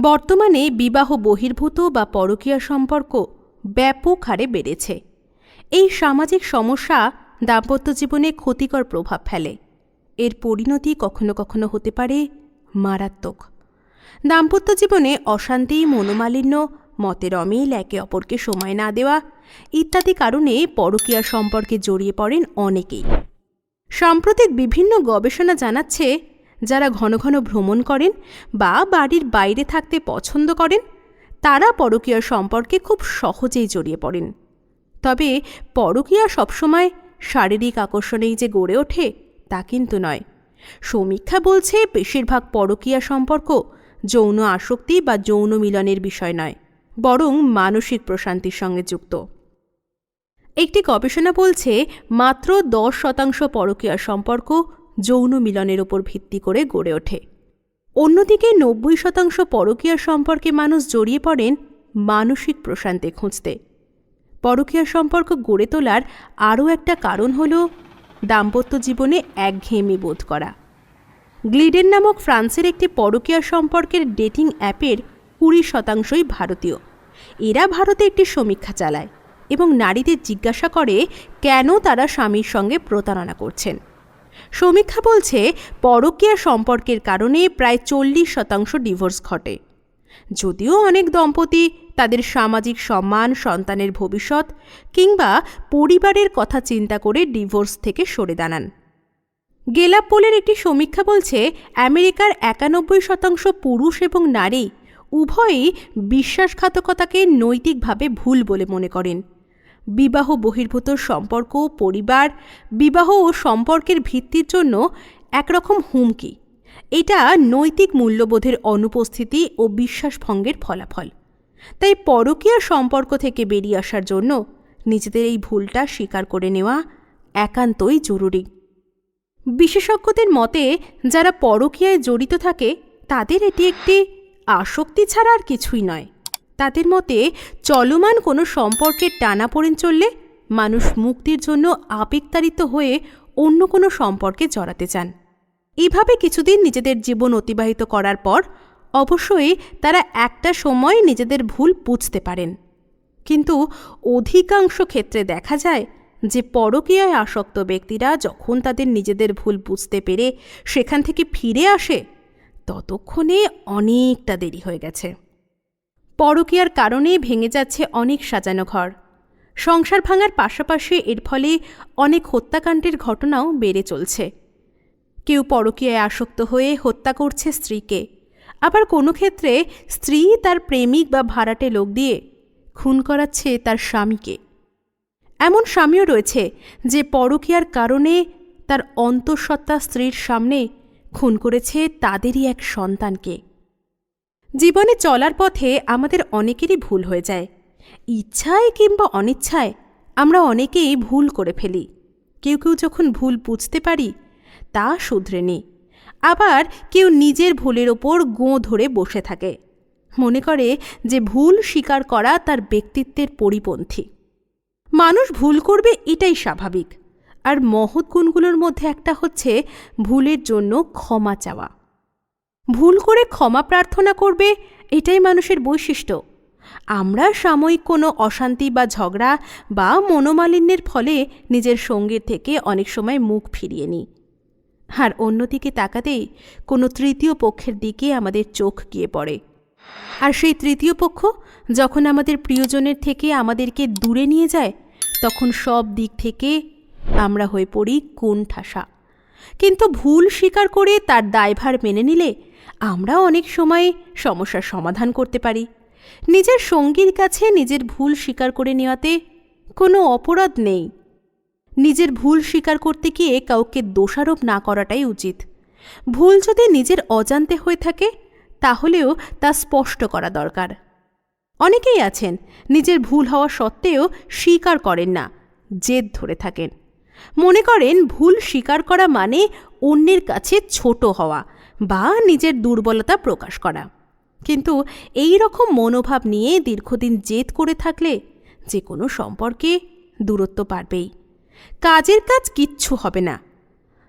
বর্তমানে বিবাহ বহির্ভূত বা পরকীয়া সম্পর্ক ব্যাপক হারে বেড়েছে। এই সামাজিক সমস্যা দাম্পত্য জীবনে ক্ষতিকর প্রভাব ফেলে। এর পরিণতি কখনো কখনো হতে পারে মারাত্মক। দাম্পত্য জীবনে অশান্তি, মনোমালিন্য, মতের অমিল, একে অপরকে সময় না দেওয়া ইত্যাদি কারণে পরকীয়া সম্পর্কে জড়িয়ে পড়েন অনেকেই। সাম্প্রতিক বিভিন্ন গবেষণা জানাচ্ছে যারা ঘন ঘন ভ্রমণ করেন বা বাড়ির বাইরে থাকতে পছন্দ করেন, তারা পরকীয়া সম্পর্কে খুব সহজেই জড়িয়ে পড়েন। তবে পরকীয়া সবসময় শারীরিক আকর্ষণেই যে গড়ে ওঠে, তা কিন্তু নয়। সমীক্ষা বলছে বেশিরভাগ পরকীয়া সম্পর্ক যৌন আসক্তি বা যৌন মিলনের বিষয় নয়, বরং মানসিক প্রশান্তির সঙ্গে যুক্ত। একটি গবেষণা বলছে মাত্র দশ শতাংশ পরকীয়া সম্পর্ক যৌন মিলনের ওপর ভিত্তি করে গড়ে ওঠে। অন্যদিকে নব্বই শতাংশ পরকীয়া সম্পর্কে মানুষ জড়িয়ে পড়েন মানসিক প্রশান্তি খুঁজতে। পরকীয়া সম্পর্ক গড়ে তোলার আরও একটা কারণ হল দাম্পত্য জীবনে একঘেয়েমি বোধ করা। গ্লিডেন নামক ফ্রান্সের একটি পরকীয়া সম্পর্কের ডেটিং অ্যাপের কুড়ি শতাংশই ভারতীয়। এরা ভারতে একটি সমীক্ষা চালায় এবং নারীদের জিজ্ঞাসা করে কেন তারা স্বামীর সঙ্গে প্রতারণা করছেন। সমীক্ষা বলছে, পরকীয়া সম্পর্কের কারণে প্রায় চল্লিশ শতাংশ ডিভোর্স ঘটে। যদিও অনেক দম্পতি তাদের সামাজিক সম্মান, সন্তানের ভবিষ্যৎ কিংবা পরিবারের কথা চিন্তা করে ডিভোর্স থেকে সরে দাঁড়ান। গেলাপ পোলের একটি সমীক্ষা বলছে, আমেরিকার একানব্বই শতাংশ পুরুষ এবং নারী উভয়ই বিশ্বাসঘাতকতাকে নৈতিকভাবে ভুল বলে মনে করেন। বিবাহ বহির্ভূত সম্পর্ক পরিবার, বিবাহ ও সম্পর্কের ভিত্তির জন্য একরকম হুমকি। এটা নৈতিক মূল্যবোধের অনুপস্থিতি ও বিশ্বাসভঙ্গের ফলাফল। তাই পরকীয়া সম্পর্ক থেকে বেরিয়ে আসার জন্য নিজেদের এই ভুলটা স্বীকার করে নেওয়া একান্তই জরুরি। বিশেষজ্ঞদের মতে, যারা পরকীয়ায় জড়িত থাকে, তাদের এটি একটি আসক্তি ছাড়া আর কিছুই নয়। তাদের মতে চলমান কোনো সম্পর্কের টানাপোড়েন চললে মানুষ মুক্তির জন্য আবেগতাড়িত হয়ে অন্য কোনো সম্পর্কে জড়াতে চান। এভাবে কিছুদিন নিজেদের জীবন অতিবাহিত করার পর অবশ্যই তারা একটা সময় নিজেদের ভুল বুঝতে পারেন। কিন্তু অধিকাংশ ক্ষেত্রে দেখা যায় যে পরকীয়ায় আসক্ত ব্যক্তিরা যখন তাদের নিজেদের ভুল বুঝতে পেরে সেখান থেকে ফিরে আসে, ততক্ষণে অনেকটা দেরি হয়ে গেছে। পরকীয়ার কারণে ভেঙে যাচ্ছে অনেক সাজানো ঘর। সংসার ভাঙার পাশাপাশি এর ফলে অনেক হত্যাকাণ্ডের ঘটনাও বেড়ে চলছে। কেউ পরকীয়ায় আসক্ত হয়ে হত্যা করছে স্ত্রীকে। আবার কোনো ক্ষেত্রে স্ত্রী তার প্রেমিক বা ভাড়াটে লোক দিয়ে খুন করাচ্ছে তার স্বামীকে। এমন স্বামীও রয়েছে যে পরকীয়ার কারণে তার অন্তঃসত্ত্বা স্ত্রীর সামনে খুন করেছে তাদেরই এক সন্তানকে। জীবনে চলার পথে আমাদের অনেকেরই ভুল হয়ে যায়। ইচ্ছায় কিংবা অনিচ্ছায় আমরা অনেকেই ভুল করে ফেলি। কেউ কেউ যখন ভুল বুঝতে পারি, তা শুধরে নিই। আবার কেউ নিজের ভুলের ওপর গোঁ ধরে বসে থাকে। মনে করে যে ভুল স্বীকার করা তার ব্যক্তিত্বের পরিপন্থী। মানুষ ভুল করবে এটাই স্বাভাবিক। আর মহৎ গুণগুলোর মধ্যে একটা হচ্ছে ভুলের জন্য ক্ষমা চাওয়া। ভুল করে ক্ষমা প্রার্থনা করবে, এটাই মানুষের বৈশিষ্ট্য। আমরা সাময়িক কোনো অশান্তি বা ঝগড়া বা মনোমালিন্যের ফলে নিজের সঙ্গীর থেকে অনেক সময় মুখ ফিরিয়ে নিই। আর অন্যদিকে তাকাতেই কোনো তৃতীয় পক্ষের দিকে আমাদের চোখ গিয়ে পড়ে। আর সেই তৃতীয় পক্ষ যখন আমাদের প্রিয়জনের থেকে আমাদেরকে দূরে নিয়ে যায়, তখন সব দিক থেকে আমরা হয়ে পড়ি কোন ঠাসা কিন্তু ভুল স্বীকার করে তার দায়ভার মেনে নিলে আমরা অনেক সময় সমস্যার সমাধান করতে পারি। নিজের সঙ্গীর কাছে নিজের ভুল স্বীকার করে নেওয়াতে কোনো অপরাধ নেই। নিজের ভুল স্বীকার করতে গিয়ে কাউকে দোষারোপ না করাটাই উচিত। ভুল যদি নিজের অজান্তে হয়ে থাকে, তাহলেও তা স্পষ্ট করা দরকার। অনেকেই আছেন, নিজের ভুল হওয়া সত্ত্বেও স্বীকার করেন না, জেদ ধরে থাকেন। মনে করেন ভুল স্বীকার করা মানে অন্যের কাছে ছোট হওয়া বা নিজের দুর্বলতা প্রকাশ করা। কিন্তু এই রকম মনোভাব নিয়ে দীর্ঘদিন জেদ করে থাকলে যে কোনো সম্পর্কে দূরত্ব পারবেই কাজের কাজ কিচ্ছু হবে না।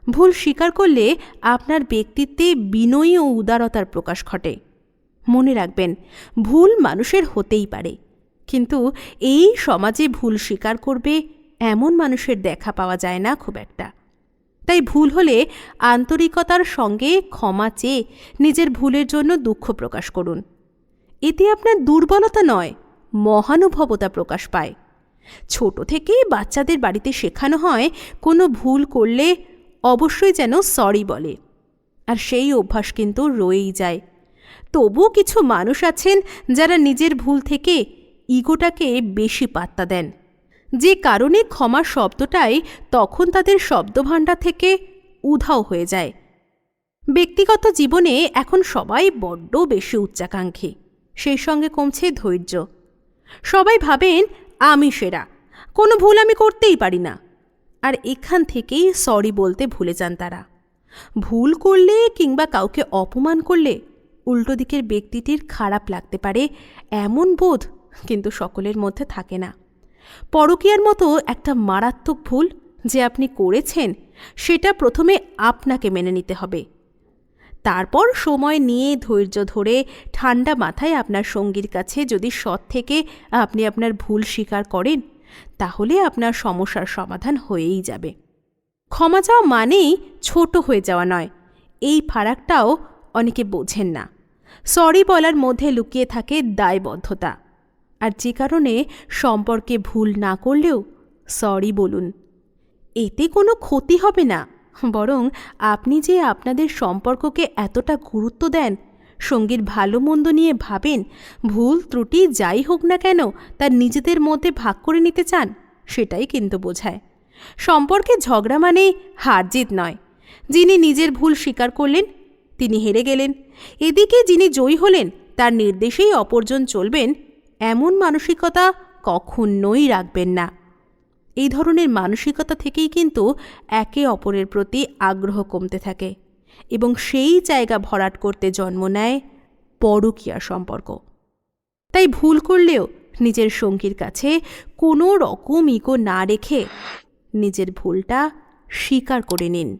ভুল স্বীকার করলে আপনার ব্যক্তিত্বে বিনয়ী ও উদারতার প্রকাশ ঘটে। মনে রাখবেন, ভুল মানুষের হতেই পারে। কিন্তু এই সমাজে ভুল স্বীকার করবে এমন মানুষের দেখা পাওয়া যায় না খুব একটা। তাই ভুল হলে আন্তরিকতার সঙ্গে ক্ষমা চেয়ে নিজের ভুলের জন্য দুঃখ প্রকাশ করুন। এতে আপনার দুর্বলতা নয়, মহানুভবতা প্রকাশ পায়। ছোট থেকেই বাচ্চাদের বাড়িতে শেখানো হয়, কোনো ভুল করলে অবশ্যই যেন সরি বলে। আর সেই অভ্যাস কিন্তু রয়েই যায়। তবু কিছু মানুষ আছেন যারা নিজের ভুল থেকে ইগোটাকে বেশি পাত্তা দেন। যে কারণে ক্ষমা শব্দটাই তখন তাদের শব্দভাণ্ডার থেকে উধাও হয়ে যায়। ব্যক্তিগত জীবনে এখন সবাই বড্ড বেশি উচ্চাকাঙ্ক্ষী, সেই সঙ্গে কমছে ধৈর্য। সবাই ভাবেন, আমি সেরা, কোনো ভুল আমি করতেই পারি না। আর এখান থেকেই সরি বলতে ভুলে যান তারা। ভুল করলে কিংবা কাউকে অপমান করলে উল্টো দিকের ব্যক্তিটির খারাপ লাগতে পারে এমন বোধ কিন্তু সকলের মধ্যে থাকে না। পরকীয়ার মতো একটা মারাত্মক ভুল যে আপনি করেছেন, সেটা প্রথমে আপনাকে মেনে নিতে হবে। তারপর সময় নিয়ে ধৈর্য ধরে ঠান্ডা মাথায় আপনার সঙ্গীর কাছে যদি সৎ থেকে আপনি আপনার ভুল স্বীকার করেন, তাহলে আপনার সমস্যার সমাধান হয়েই যাবে। ক্ষমা চাওয়া মানেই ছোট হয়ে যাওয়া নয়, এই ফারাকটাও অনেকে বোঝেন না। সরি বলার মধ্যে লুকিয়ে থাকে দায়বদ্ধতা। আর যে কারণে সম্পর্কে ভুল না করলেও সরি বলুন। এতে কোনো ক্ষতি হবে না। বরং আপনি যে আপনাদের সম্পর্ককে এতটা গুরুত্ব দেন, সঙ্গীর ভালো মন্দ নিয়ে ভাবেন, ভুল, ত্রুটি যাই হোক না কেন তার নিজেদের মধ্যে ভাগ করে নিতে চান, সেটাই কিন্তু বোঝায়। সম্পর্কে ঝগড়া মানে হার জিত নয়। যিনি নিজের ভুল স্বীকার করলেন, তিনি হেরে গেলেন। এদিকে যিনি জয়ী হলেন, তার নির্দেশেই অপরজন চলবেন এমন মানসিকতা কখনোই রাখবেন না। এই ধরনের মানসিকতা থেকেই কিন্তু একে অপরের প্রতি আগ্রহ কমতে থাকে এবং সেই জায়গা ভরাট করতে জন্ম নেয় পরকীয়া সম্পর্ক। তাই ভুল করলেও নিজের সঙ্গীর কাছে কোনো রকম ইগো না রেখে নিজের ভুলটা স্বীকার করে নিন।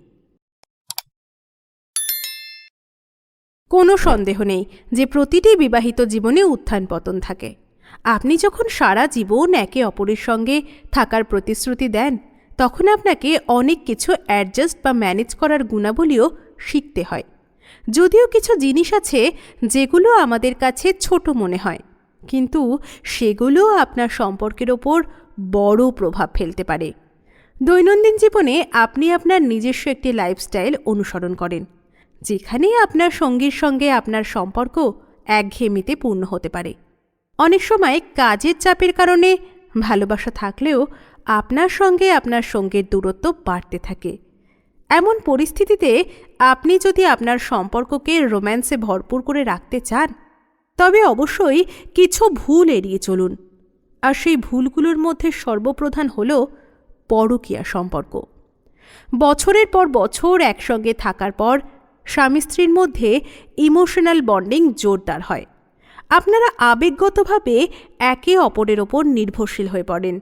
কোনো সন্দেহ নেই যে প্রতিটি বিবাহিত জীবনে উত্থান পতন থাকে। আপনি যখন সারা জীবন একে অপরের সঙ্গে থাকার প্রতিশ্রুতি দেন, তখন আপনাকে অনেক কিছু অ্যাডজাস্ট বা ম্যানেজ করার গুণাবলীও শিখতে হয়। যদিও কিছু জিনিস আছে যেগুলো আমাদের কাছে ছোট মনে হয়, কিন্তু সেগুলো আপনার সম্পর্কের ওপর বড় প্রভাব ফেলতে পারে। দৈনন্দিন জীবনে আপনি আপনার নিজস্ব একটি লাইফস্টাইল অনুসরণ করেন, যেখানে আপনার সঙ্গীর সঙ্গে আপনার সম্পর্ক একঘেয়েমিতে পূর্ণ হতে পারে। অনেক সময় কাজের চাপের কারণে ভালোবাসা থাকলেও আপনার সঙ্গে আপনার সঙ্গের দূরত্ব বাড়তে থাকে। এমন পরিস্থিতিতে আপনি যদি আপনার সম্পর্ককে রোম্যান্সে ভরপুর করে রাখতে চান, তবে অবশ্যই কিছু ভুল এড়িয়ে চলুন। আর সেই ভুলগুলোর মধ্যে সর্বপ্রধান হল পরকীয়া সম্পর্ক। বছরের পর বছর একসঙ্গে থাকার পর স্বামী স্ত্রীর মধ্যে ইমোশনাল বন্ডিং জোরদার হয়। আপনারা আবেগগতভাবে একে অপরের ওপর নির্ভরশীল হয়ে পড়েন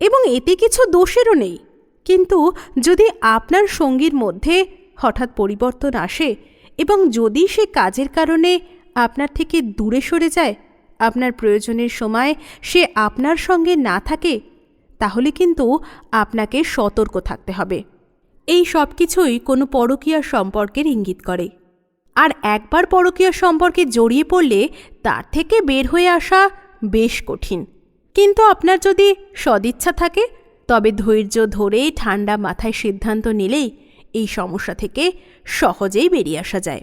এবং এতে কিছু দোষেরও নেই। কিন্তু যদি আপনার সঙ্গীর মধ্যে হঠাৎ পরিবর্তন আসে এবং যদি সে কাজের কারণে আপনার থেকে দূরে সরে যায়, আপনার প্রয়োজনের সময় সে আপনার সঙ্গে না থাকে, তাহলে কিন্তু আপনাকে সতর্ক থাকতে হবে। এই সব কিছুই কোনো পরকীয়া সম্পর্কের ইঙ্গিত করে। আর একবার পরকীয় সম্পর্কে জড়িয়ে পড়লে তার থেকে বের হয়ে আসা বেশ কঠিন। কিন্তু আপনার যদি সদিচ্ছা থাকে, তবে ধৈর্য ধরে ঠান্ডা মাথায় সিদ্ধান্ত নিলেই এই সমস্যা থেকে সহজেই বেরিয়ে আসা যায়।